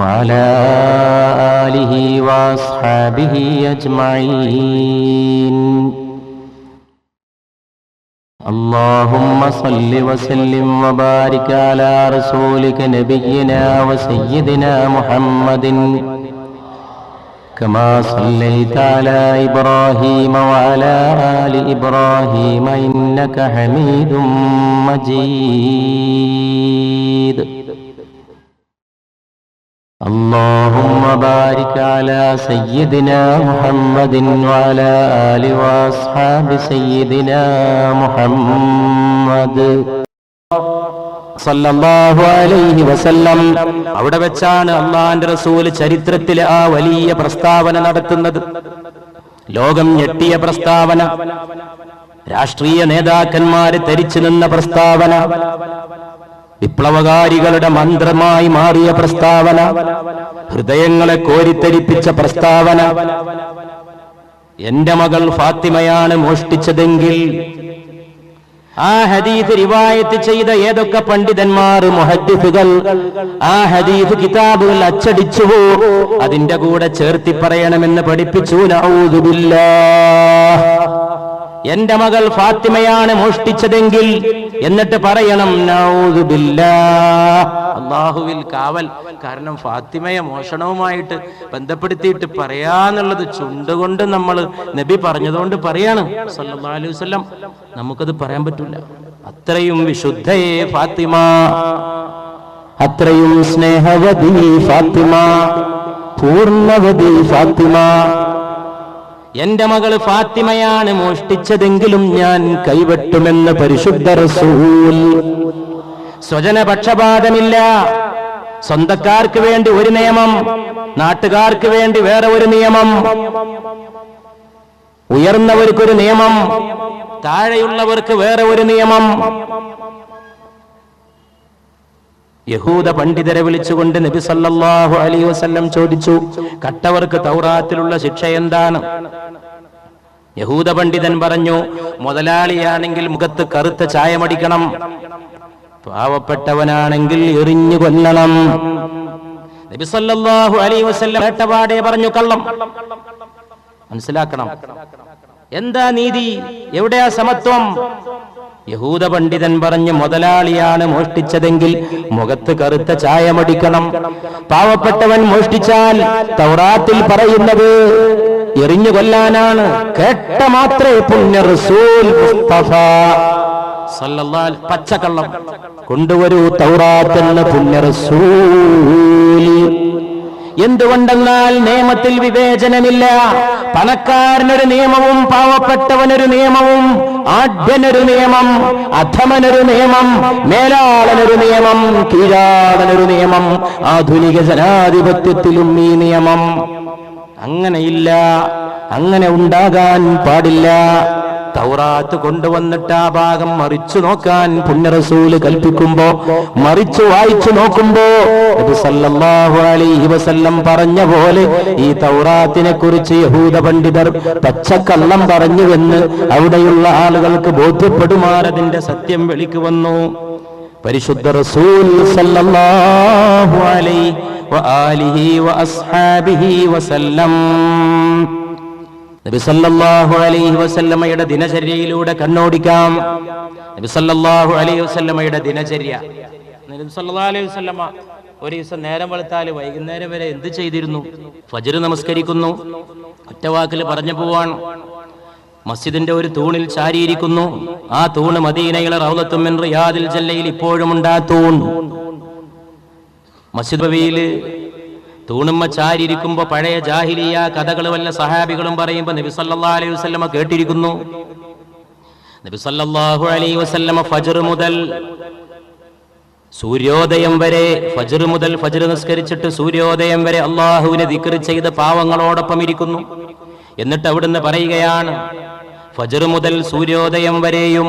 وعلى آله وأصحابه أجمعين. اللهم صل وسلم وبارك على رسولك نبينا وسيدنا محمد. كما صليت على إبراهيم وعلى آل إبراهيم إنك حميد مجيد. اللهم بارك على سيدنا محمد وعلى آل وأصحاب سيدنا محمد സല്ലല്ലാഹു അലൈഹി വസല്ലം അവിടെ വെച്ചാണ് അള്ളാന്റെ റസൂൽ ചരിത്രത്തിലെ ആ വലിയ പ്രസ്താവന നടത്തുന്നത് ലോകം ഞെട്ടിയ പ്രസ്താവന രാഷ്ട്രീയ നേതാക്കന്മാര് ധരിച്ചു നിന്ന പ്രസ്താവന വിപ്ലവകാരികളുടെ മന്ത്രമായി മാറിയ പ്രസ്താവന ഹൃദയങ്ങളെ കോരിത്തരിപ്പിച്ച പ്രസ്താവന. എന്റെ മകൾ ഫാത്തിമയാണ് മോഷ്ടിച്ചതെങ്കിൽ ആ ഹദീസ് റിവായത്ത് ചെയ്ത ഏതൊക്കെ പണ്ഡിതന്മാർ മുഹദ്ദിസുകൾ ആ ഹദീസ് കിതാബുകൾ അച്ചടിച്ചുവോ അതിന്റെ കൂടെ ചേർത്തി പറയണമെന്ന് പഠിപ്പിച്ചു. നഊദുബില്ലാഹ് എന്റെ മകൾ ഫാത്തിമയാണ് മോഷ്ടിച്ചതെങ്കിൽ എന്നിട്ട് പറയണം അള്ളാഹുവിൽ കാവൽ. കാരണം ഫാത്തിമയെ മോഷണവുമായിട്ട് ബന്ധപ്പെടുത്തിയിട്ട് പറയാന്നുള്ളത് ചുണ്ടുകൊണ്ട് നമ്മൾ നബി പറഞ്ഞതുകൊണ്ട് പറയാണ്. സല്ലല്ലാഹു അലൈഹി നമുക്കത് പറയാൻ പറ്റില്ല അത്രയും വിശുദ്ധയെ ഫാത്തിമ. അത്രയും സ്നേഹവതി ഫാത്തിമ. പൂർണവതി ഫാത്തിമ. എന്റെ മകൾ ഫാത്തിമയാണ് മോഷ്ടിച്ചതെങ്കിലും ഞാൻ കൈവെട്ടുമെന്ന് പരിശുദ്ധ റസൂൽ. സ്വജനപക്ഷപാതമില്ല. സ്വന്തക്കാർക്ക് വേണ്ടി ഒരു നിയമം നാട്ടുകാർക്ക് വേണ്ടി വേറെ ഒരു നിയമം. ഉയർന്നവർക്കൊരു നിയമം താഴെയുള്ളവർക്ക് വേറെ ഒരു നിയമം. യഹൂദ പണ്ഡിതരെ വിളിച്ചുകൊണ്ട് നബി സല്ലല്ലാഹു അലൈഹി വസല്ലം ചോദിച്ചു കട്ടവർക്ക് തൗറാത്തിലുള്ള ശിക്ഷ എന്താണ്? യഹൂദ പണ്ഡിതൻ പറഞ്ഞു മുതലാളിയാണെങ്കിൽ മുഖത്ത് കറുത്ത ചായമടിക്കണം പാവപ്പെട്ടവനാണെങ്കിൽ എറിഞ്ഞു കൊല്ലണം. നബി സല്ലല്ലാഹു അലൈഹി വസല്ലം കേട്ടപാടെ പറഞ്ഞു കള്ളം മനസ്സിലാക്കണം. എന്താ നീതി? എവിടെയാ സമത്വം? യഹൂദ പണ്ഡിതൻ പറഞ്ഞ് മുതലാളിയാണ് മോഷ്ടിച്ചതെങ്കിൽ മുഖത്ത് കറുത്ത ചായമടിക്കണം. പാവപ്പെട്ടവൻ മോഷ്ടിച്ചാൽ തൗറാത്തിൽ പറയുന്നത് എറിഞ്ഞു കൊല്ലാനാണ്. കേട്ട മാത്രേ പുണ്യ റസൂൽ മുസ്തഫ പച്ചക്കള്ളം. കൊണ്ടുവരൂ തൗറാത്തെന്ന പുണ്യ റസൂൽ എന്തുകൊണ്ടെന്നാൽ നിയമത്തിൽ വിവേചനമില്ല. പണക്കാരനൊരു നിയമവും പാവപ്പെട്ടവനൊരു നിയമവും ആഢ്യനൊരു നിയമം അധമനൊരു നിയമം മേലാളനൊരു നിയമം കീഴാടനൊരു നിയമം ആധുനിക ജനാധിപത്യത്തിലും ഈ നിയമം. അങ്ങനെയില്ല അങ്ങനെ ഉണ്ടാകാൻ പാടില്ല. തൗറാത്ത് കൊണ്ടുവന്നിട്ട് ആ ഭാഗം മറിച്ചു നോക്കാൻ പുണ്യറസൂൽ കൽപ്പിക്കുമ്പോ മറിച്ചു വായിച്ചു നോക്കുമ്പോ വസല്ലം പറഞ്ഞ പോലെ ഈ തൗറാത്തിനെ കുറിച്ച് യഹൂദ പണ്ഡിതർ പച്ചക്കള്ളം പറഞ്ഞുവെന്ന് അവിടെയുള്ള ആളുകൾക്ക് ബോധ്യപ്പെടുമാറതിന്റെ സത്യം വെളിക്ക് വന്നു. പരിശുദ്ധ റസൂൽ സല്ലല്ലാഹു അലൈഹി വആലിഹി വഅസ്ഹാബിഹി വസല്ലം. നബി സല്ലല്ലാഹു അലൈഹി വസല്ലമയുടെ ദിനചര്യയിലൂടെ കണ്ണോടിക്കാം. നബി സല്ലല്ലാഹു അലൈഹി വസല്ലമയുടെ ദിനചര്യ. നബി സല്ലല്ലാഹു അലൈഹി വസല്ലമ ഒരു ദിവസം നേരം വെളുത്താൽ വൈകുന്നേരം വരെ എന്ത് ചെയ്തിരുന്നു? ഫജ്ർ നമസ്കരിക്കുന്നു. ഒറ്റവാക്കിൽ പറഞ്ഞു പോവാണ്. മസ്ജിദിന്റെ ഒരു തൂണിൽ ചാരിയിരിക്കുന്നു. ആ തൂണ് മദീനയിലെ റൗലത്തും റിയാദിൽ ജല്ലയിൽ ഇപ്പോഴും ഉണ്ട് തൂൺ. മസ്ജിദ് നബവിയിൽ തൂണുമ്മ ചാരിയിരിക്കുമ്പോ പഴയ ജാഹിലിയ കഥകൾ വല്ല സഹാബികളും പറയുമ്പോ നബിസല്ലാ അലൈഹി വസല്ലമ കേട്ടിരിക്കുന്നു. നബിസല്ലാഹു അലൈഹി വസല്ലമ ഫജ്ർ മുതൽ സൂര്യോദയം വരെ ഫജർ മുതൽ ഫജർ നിസ്കരിച്ചിട്ട് സൂര്യോദയം വരെ അള്ളാഹുവിനെ ദിക്ർ ചെയ്ത പാവങ്ങളോടൊപ്പം ഇരിക്കുന്നു. എന്നിട്ട് അവിടുന്ന് പറയുകയാണ് ഫജർ മുതൽ സൂര്യോദയം വരെയും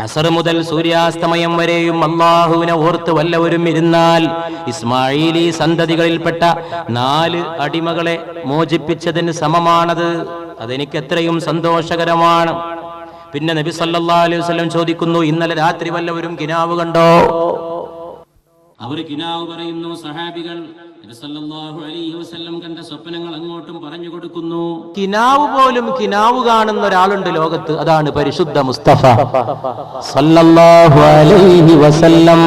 അസർ മുതൽ സൂര്യാസ്തമയം വരെയും അള്ളാഹുവിനെ ഓർത്ത് വല്ലവരും ഇരുന്നാൽ ഇസ്മായിലി സന്തതികളിൽപ്പെട്ട നാല് അടിമകളെ മോചിപ്പിച്ചതിന് സമമാണത്. അതെനിക്ക് എത്രയും സന്തോഷകരമാണ്. പിന്നെ നബി സല്ലല്ലാഹു അലൈഹി വസല്ലം ചോദിക്കുന്നു ഇന്നലെ രാത്രി വല്ലവരും കിനാവ് കണ്ടോ? അവർ കിനാവ് പറയുന്നു സഹാബികൾ നബി സല്ലല്ലാഹു അലൈഹി വസല്ലം കണ്ട സ്വപ്നങ്ങൾ അങ്ങോട്ടും പറഞ്ഞു കൊടുക്കുന്നു. കിനാവ് പോലും കിനാവ് കാണുന്ന ഒരാളുണ്ട് ലോകത്ത്. അതാണ് പരിശുദ്ധ മുസ്തഫ. സല്ലല്ലാഹു അലൈഹി വസല്ലം.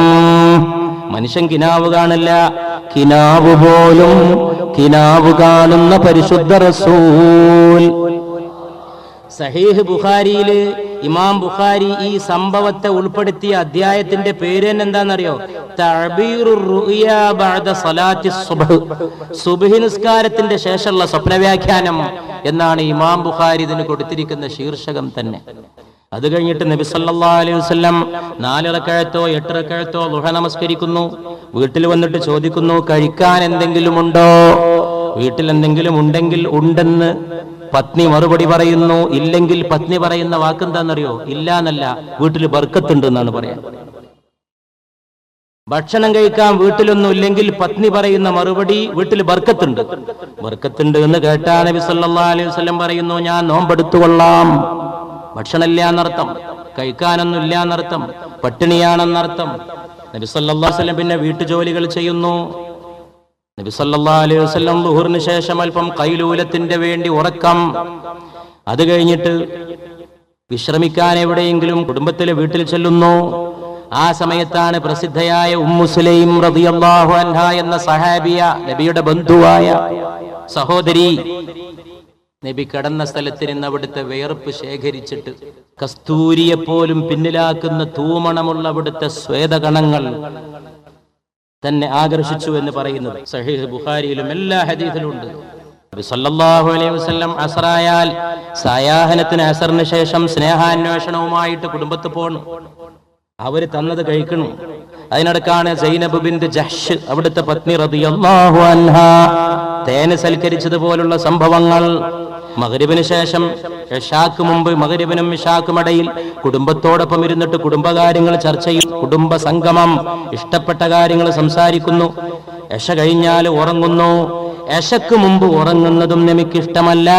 മനുഷ്യൻ കിനാവ് കാണില്ല. കിനാവ് പോലും കിനാവ് കാണുന്ന പരിശുദ്ധ റസൂൽ. സഹീഹ് ബുഖാരിയിൽ ഇമാം ബുഖാരി ഈ സംഭവത്തെ ഉൾപ്പെടുത്തിയ അധ്യായത്തിന്റെ പേര് തന്നെ എന്താണെന്നറിയോ നിസ്കാരത്തിന്റെ ശേഷമുള്ള സ്വപ്നവ്യാഖ്യാനം എന്നാണ് ഇമാം ബുഖാരി ഇതിന് കൊടുത്തിരിക്കുന്ന ശീർഷകം തന്നെ. അത് കഴിഞ്ഞിട്ട് നബി സല്ലല്ലാഹു അലൈഹി വസല്ലം നാലിറക്കഴത്തോ എട്ടിറക്കഴത്തോ ലുഹ നമസ്കരിക്കുന്നു. വീട്ടിൽ വന്നിട്ട് ചോദിക്കുന്നു കഴിക്കാൻ എന്തെങ്കിലും ഉണ്ടോ? വീട്ടിൽ എന്തെങ്കിലും ഉണ്ടെങ്കിൽ ഉണ്ടെന്ന്. പത്നി മറുപടി പറയുന്നു. ഇല്ലെങ്കിൽ പത്നി പറയുന്ന വാക്കെന്താണെന്നറിയോ ഇല്ല എന്നല്ല വീട്ടിൽ ബർക്കത്തുണ്ട് എന്നാണ് പറയാൻ ഭക്ഷണം കഴിക്കാൻ വീട്ടിലൊന്നും ഇല്ലെങ്കിൽ പത്നി പറയുന്ന മറുപടി വീട്ടിൽ ബർക്കത്തുണ്ട്. ബർക്കത്തുണ്ട് എന്ന് കേട്ടാ നബി സല്ലാ അലൈഹി വസ്ലം പറയുന്നു ഞാൻ നോമ്പെടുത്തുകൊള്ളാം. ഭക്ഷണമില്ല എന്നർത്ഥം കഴിക്കാനൊന്നും ഇല്ല എന്നർത്ഥം പട്ടിണിയാണെന്നർത്ഥം. നബി അലൈഹി വസല്ലം പിന്നെ വീട്ടുജോലികൾ ചെയ്യുന്നു. നബി അലൈഹി വസല്ലം ളുഹറിന് ശേഷം അല്പം കൈലൂലത്തിന്റെ വേണ്ടി ഉറക്കം. അത് കഴിഞ്ഞിട്ട് വിശ്രമിക്കാൻ എവിടെയെങ്കിലും കുടുംബത്തിലെ വീട്ടിൽ ചെല്ലുന്നു. ആ സമയത്താണ് പ്രസിദ്ധയായ ഉമ്മുസുലൈം റബിയാഹു അൻഹ എന്ന സഹാബിയ നബിയുടെ ബന്ധുവായ സഹോദരി നബി കടന്ന സ്ഥലത്ത് നിന്ന് അവിടുത്തെ വേർപ്പ് ശേഖരിച്ചിട്ട് കസ്തൂരിയെപ്പോലും പിന്നിലാക്കുന്ന തൂമണമുള്ള അവിടുത്തെ സ്വേദകണങ്ങൾ തന്നെ ആകർഷിച്ചു എന്ന് പറയുന്നത്. സഹീഹ് ബുഖാരിയിലും എല്ലാ ഹദീസിലും ഉണ്ട്. സല്ലല്ലാഹു അലൈഹി വസല്ലം അസറായാൽ സായാഹനത്തിന് അസറിന് ശേഷം സ്നേഹാന്വേഷണവുമായിട്ട് കുടുംബത്ത് പോണു. അവർ തന്നത് കഴിക്കണം. അതിനടക്കാണ് സൈനബ് ബിന്ദ് ജഹ്ഷ് അവിടുത്തെ പത്നി റളിയല്ലാഹു അൻഹ തേന് സൽക്കരിച്ചതുപോലുള്ള സംഭവങ്ങൾ മകരിബിന് ശേഷം ഇഷാക്ക് മുമ്പ് മകരിബിനും ഇഷാക്കും ഇടയിൽ കുടുംബത്തോടൊപ്പം ഇരുന്നിട്ട് കുടുംബകാര്യങ്ങൾ ചർച്ച ചെയ്യും. കുടുംബ സംഗമം ഇഷ്ടപ്പെട്ട കാര്യങ്ങൾ സംസാരിക്കുന്നു. യശ കഴിഞ്ഞാൽ ഉറങ്ങുന്നു. യശക്ക് മുമ്പ് ഉറങ്ങുന്നതും നമുക്കിഷ്ടമല്ല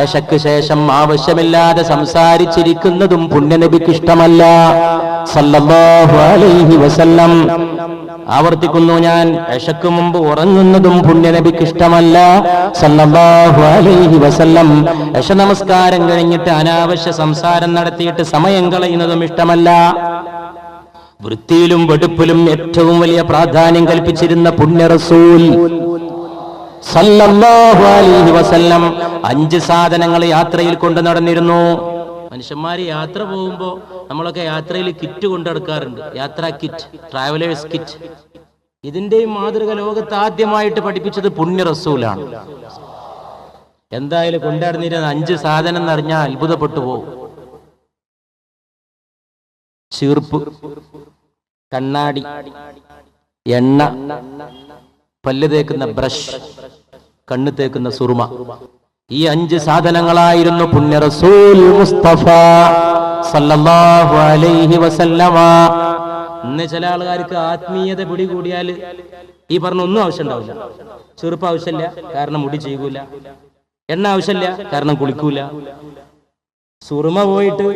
യശക്ക് ശേഷം ആവശ്യമില്ലാതെ സംസാരിച്ചിരിക്കുന്നതും പുണ്യനബിക്ക് ഇഷ്ടമല്ല. സല്ലല്ലാഹു അലൈഹി വസല്ലം. ആവർത്തിക്കുന്നു ഞാൻ യശക്ക് മുമ്പ് ഉറങ്ങുന്നതും പുണ്യനബിക്ക് ഇഷ്ടമല്ല സല്ലല്ലാഹു അലൈഹി വസല്ലം. യശ നമസ്കാരം കഴിഞ്ഞിട്ട് അനാവശ്യ സംസാരം നടത്തിയിട്ട് സമയം കളയുന്നതും ഇഷ്ടമല്ല. വൃത്തിയിലും വെടുപ്പിലും ഏറ്റവും വലിയ പ്രാധാന്യം കൽപ്പിച്ചിരുന്ന പുണ്യ റസൂൽ സല്ലല്ലാഹു അലൈഹി വസല്ലം അഞ്ച് സാധനങ്ങൾ യാത്രയിൽ കൊണ്ടു നടന്നിരുന്നു. മനുഷ്യന്മാര് യാത്ര പോകുമ്പോൾ നമ്മളൊക്കെ യാത്രയിൽ കിറ്റ് കൊണ്ടെടുക്കാറുണ്ട്. യാത്രാ കിറ്റ് ട്രാവലേഴ്സ് കിറ്റ് ഇതിന്റെയും മാതൃക ലോകത്ത് ആദ്യമായിട്ട് പഠിപ്പിച്ചത് പുണ്യ റസൂലാണ് എന്തായാലും കൊണ്ടാടുന്നിരുന്ന അഞ്ച് സാധനം എന്ന് അറിഞ്ഞാൽ അത്ഭുതപ്പെട്ടു പോകും ചീർപ്പ് കണ്ണാടി എണ്ണ പല്ല് തേക്കുന്ന ബ്രഷ് കണ്ണ് തേക്കുന്ന സുറുമ. ഈ അഞ്ച് സാധനങ്ങളായിരുന്നു പുണ്യ റസൂൽ മുസ്തഫ സല്ലല്ലാഹു അലൈഹി വസല്ലമ. ഇന്ന് ചില ആൾക്കാർക്ക് ആത്മീയത പിടികൂടിയാൽ ഈ പറഞ്ഞ ഒന്നും ആവശ്യം ഉണ്ടാവില്ല ചെറുപ്പ ആവശ്യമില്ല കാരണം മുടി ചെയ്യൂല എണ്ണ ആവശ്യമില്ല കാരണം കുളിക്കൂല. സുറുമ പോയിട്ട്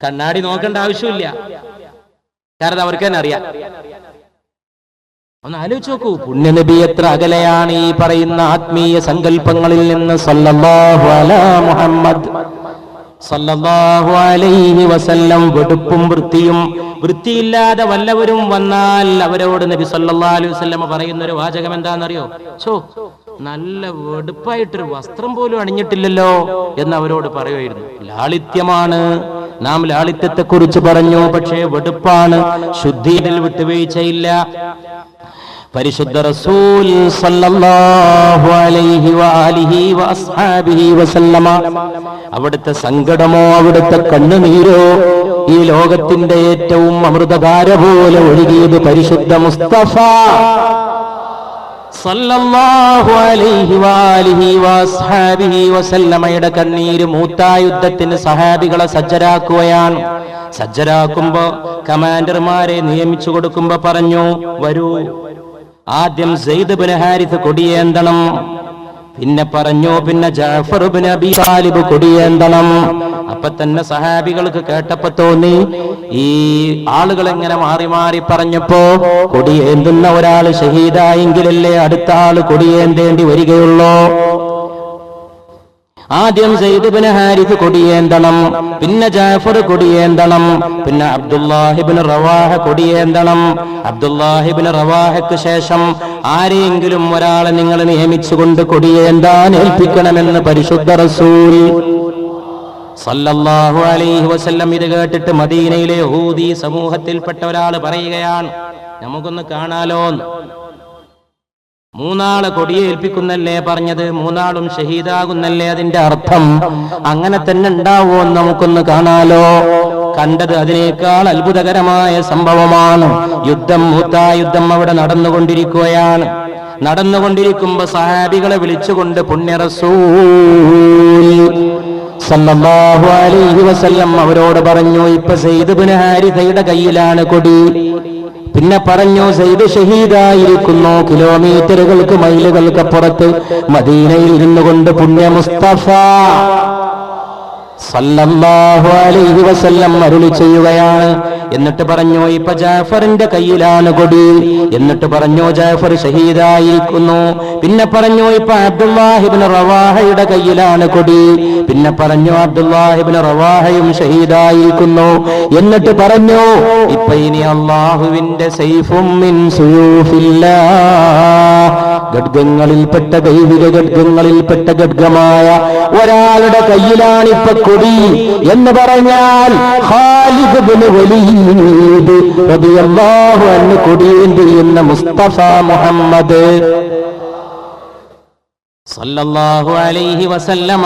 കണ്ണാടി നോക്കേണ്ട ആവശ്യമില്ല. കാരണം അവർക്ക് തന്നെ അറിയാം. ഒന്ന് ആലോചിച്ച് നോക്കൂ. പുണ്യനബി എത്ര അകലെയാണ് ഈ പറയുന്ന ആത്മീയ സങ്കല്പങ്ങളിൽ നിന്ന് സല്ലല്ലാഹു മുഹമ്മദ്. സല്ലല്ലാഹു അലൈഹി വസല്ലം വെടുപ്പും വൃത്തിയും വൃത്തിയില്ലാതെ വല്ലവരും വന്നാൽ അവരോട് നബി സല്ലല്ലാഹു അലൈഹി വസല്ലം പറയുന്ന ഒരു വാചകം എന്താണെന്നറിയോ? ചോ നല്ല വെടുപ്പായിട്ടൊരു വസ്ത്രം പോലും അണിഞ്ഞിട്ടില്ലല്ലോ എന്ന് അവരോട് പറയുമായിരുന്നു. ലാളിത്യമാണ്. നാം ലാളിത്യത്തെ കുറിച്ച് പറഞ്ഞു പക്ഷേ വെടുപ്പാണ്. ശുദ്ധിയിൽ വിട്ടുവീഴ്ചയില്ല. പരിശുദ്ധ റസൂൽ സല്ലല്ലാഹു അലൈഹി വആലിഹി വഅസ്ഹാബിഹി വസല്ലമ അവിടുത്തെ സങ്കടമോ അവിടുത്തെ കണ്ണുനീരോ ഈ ലോകത്തിന്റെ ഏറ്റവും അമൃതധാര പോലെ ഒഴുകിയത് പരിശുദ്ധ മുസ്തഫ സല്ലല്ലാഹു അലൈഹി വആലിഹി വഅസ്ഹാബിഹി വസല്ലമയുടെ കണ്ണീര് മൂത്താ യുദ്ധത്തിന് സഹാബികളെ സജ്ജരാക്കുകയാണ്. സജ്ജരാക്കുമ്പോ കമാൻഡർമാരെ നിയമിച്ചു കൊടുക്കുമ്പോ പറഞ്ഞു വരൂ ആദ്യം സെയ്ദ് ഹാരിത്ത് കൊടിയേന്തണം. പിന്നെ പറഞ്ഞു പിന്നെ ജാഫർ ബിൻ അബി താലിബ് കൊടിയേന്തണം. അപ്പൊ തന്നെ സഹാബികൾക്ക് കേട്ടപ്പോ തോന്നി ഈ ആളുകൾ എങ്ങനെ മാറി മാറി പറഞ്ഞപ്പോ കൊടിയേന്തുന്ന ഒരാൾ ഷഹീദായെങ്കിലല്ലേ അടുത്ത ആൾ കൊടിയേന്തേണ്ടി വരികയുള്ളൂ. ആദ്യം സെയ്ദുബിന് ഹാരിഫ് കൊടിയേന്തണം പിന്നെ ജാഫർ കൊടിയേന്തണം പിന്നെ അബ്ദുല്ലാഹിബിന് റവാഹ കൊടിയേന്തണം അബ്ദുല്ലാഹിബിന് റവാഹയ്ക്ക് ശേഷം ആരെയെങ്കിലും ഒരാളെ നിങ്ങൾ നിയമിച്ചുകൊണ്ട് കൊടിയേന്താൻ ഏൽപ്പിക്കണമെന്ന് പരിശുദ്ധ റസൂൽ സല്ലല്ലാഹു അലൈഹി വസല്ലം ഇത് കേട്ടിട്ട് മദീനയിലെ ഹൂദി സമൂഹത്തിൽപ്പെട്ട ഒരാൾ പറയുകയാണ് നമുക്കൊന്ന് കാണാലോ മൂന്നാൾ കൊടിയേൽപ്പിക്കുന്നല്ലേ പറഞ്ഞത്? മൂന്നാളും ഷഹീദാകുന്നല്ലേ അതിന്റെ അർത്ഥം? അങ്ങനെ തന്നെ ഉണ്ടാവോ നമുക്കൊന്ന് കാണാലോ. കണ്ടത് അതിനേക്കാൾ അത്ഭുതകരമായ സംഭവമാണ്. യുദ്ധം മൂത്താ യുദ്ധം അവിടെ നടന്നുകൊണ്ടിരിക്കുകയാണ്. നടന്നുകൊണ്ടിരിക്കുമ്പോ സഹാബികളെ വിളിച്ചുകൊണ്ട് പുണ്യറസൂൽ വസല്ലം അവരോട് പറഞ്ഞു ഇപ്പൊ സെയ്ദ് ബിൻ കയ്യിലാണ് കൊടി. പിന്നെ പറഞ്ഞു സെയ്ദ് ഷഹീദായിരിക്കുന്നു. കിലോമീറ്ററുകൾക്ക് മൈലുകൾക്ക് അപ്പുറത്ത് മദീനയിൽ ഇരുന്നു കൊണ്ട് പുണ്യ മുസ്തഫ. സല്ലല്ലാഹു അലൈഹി വസല്ലം അരുളി ചെയ്യുകയാണ്. എന്നിട്ട് പറഞ്ഞു ഇപ്പൊ ജാഫറിന്റെ കയ്യിലാണ് കൊടി. എന്നിട്ട് പറഞ്ഞു ജാഫർ ഷഹീദായിരിക്കുന്നു. പിന്നെ പറഞ്ഞു ഇപ്പൊ അബ്ദുല്ലാഹിബിൻ റവാഹയുടെ കയ്യിലാണ് കൊടി. പിന്നെ പറഞ്ഞു അബ്ദുല്ലാഹിബിൻ റവാഹയും ഷഹീദായിരിക്കുന്നു. എന്നിട്ട് പറഞ്ഞു ഇപ്പൊ ഇനി അള്ളാഹുവിന്റെ സൈഫും മിൻ ദൈവിക ഖഡ്ഗങ്ങളിൽപ്പെട്ട ഖഡ്ഗമായ ഒരാളുടെ കയ്യിലാണ് ഇപ്പൊ കൊടി എന്ന് പറഞ്ഞാൽ ഖാലിദ് ബിൻ വലീദ് റളിയല്ലാഹു അൻഹു കൊടിയേന്തിരിയുന്ന മുസ്തഫ മുഹമ്മദ്. സല്ലല്ലാഹു അലൈഹി വസല്ലമ